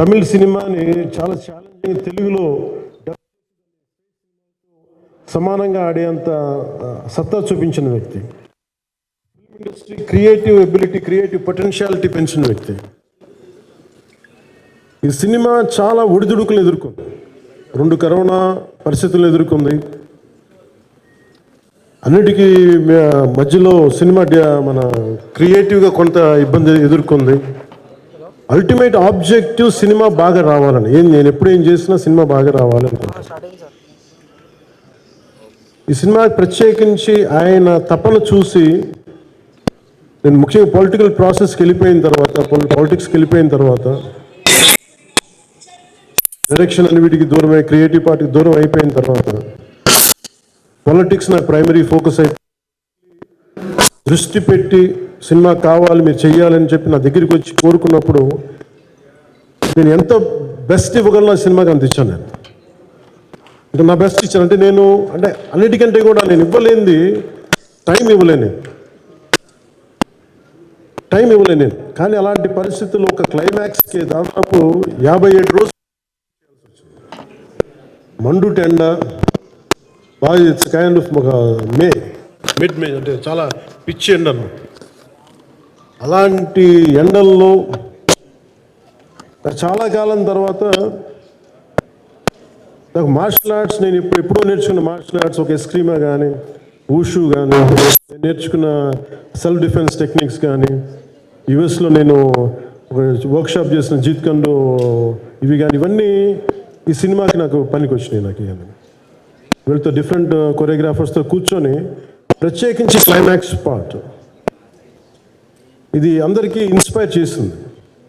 తమిళ సినిమాని చాలా ఛాలెంజింగ్ తెలుగులో సమానంగా ఆడేంత సత్తా చూపించిన వ్యక్తి. Film industry creative ability creative potentiality పెంచిన వ్యక్తి. ఈ సినిమా చాలా ఒడిదుడుకులు ఎదుర్కొంది. రెండు కరోనా పరిస్థితులు ఎదుర్కొంది. అన్నిటికీ మధ్యలో సినిమా మన క్రియేటివ్గా కొంత ఇబ్బంది ఎదుర్కొంది. అల్టిమేట్ ఆబ్జెక్టివ్ సినిమా బాగా రావాలని. ఏం నేను ఎప్పుడు ఏం చేసినా సినిమా బాగా రావాలనుకుంటున్నాను ఈ సినిమా ప్రత్యేకించి ఆయన తపన చూసి నేను ముఖ్యంగా పొలిటికల్ ప్రాసెస్కి వెళ్ళిపోయిన తర్వాత పాలిటిక్స్కి వెళ్ళిపోయిన తర్వాత డైరెక్షన్ అని వీటికి దూరమై క్రియేటివ్ పార్టీకి దూరం అయిపోయిన తర్వాత పాలిటిక్స్ నా ప్రైమరీ ఫోకస్ అయి దృష్టి పెట్టి సినిమా కావాలి మీరు చెయ్యాలని చెప్పి నా దగ్గరికి వచ్చి కోరుకున్నప్పుడు నేను ఎంత బెస్ట్ ఇవ్వగలను సినిమాకి అంత ఇచ్చాను నేను. అంటే నా బెస్ట్ ఇచ్చాను. అంటే నేను అంటే అన్నిటికంటే కూడా నేను ఇవ్వలేనిది టైం ఇవ్వలేను టైం ఇవ్వలేను నేను. కానీ అలాంటి పరిస్థితుల్లో ఒక క్లైమాక్స్కి దాదాపు యాభై ఏడు రోజులు మండు టెండ బాగా ఇట్స్ కైండ్ ఆఫ్ ఒక మే మిడ్ మే అంటే చాలా పిచ్చి ఎండ్ అన్నమాట. అలాంటి ఎండల్లో చాలా కాలం తర్వాత నాకు మార్షల్ ఆర్ట్స్ నేను ఇప్పుడు ఎప్పుడో నేర్చుకున్న మార్షల్ ఆర్ట్స్ ఒక ఎస్క్రీమా కానీ ఊషు కానీ నేను నేర్చుకున్న సెల్ఫ్ డిఫెన్స్ టెక్నిక్స్ కానీ యుఎస్లో నేను ఒక వర్క్షాప్ చేసిన జీత్కండు ఇవి కానీ ఇవన్నీ ఈ సినిమాకి నాకు పనికి వచ్చినాయి నాకు ఇవన్నీ వీళ్ళతో డిఫరెంట్ కొరియోగ్రాఫర్స్తో కూర్చొని ప్రత్యేకించి క్లైమాక్స్ పార్ట్. ఇది అందరికీ ఇన్స్పైర్ చేస్తుంది.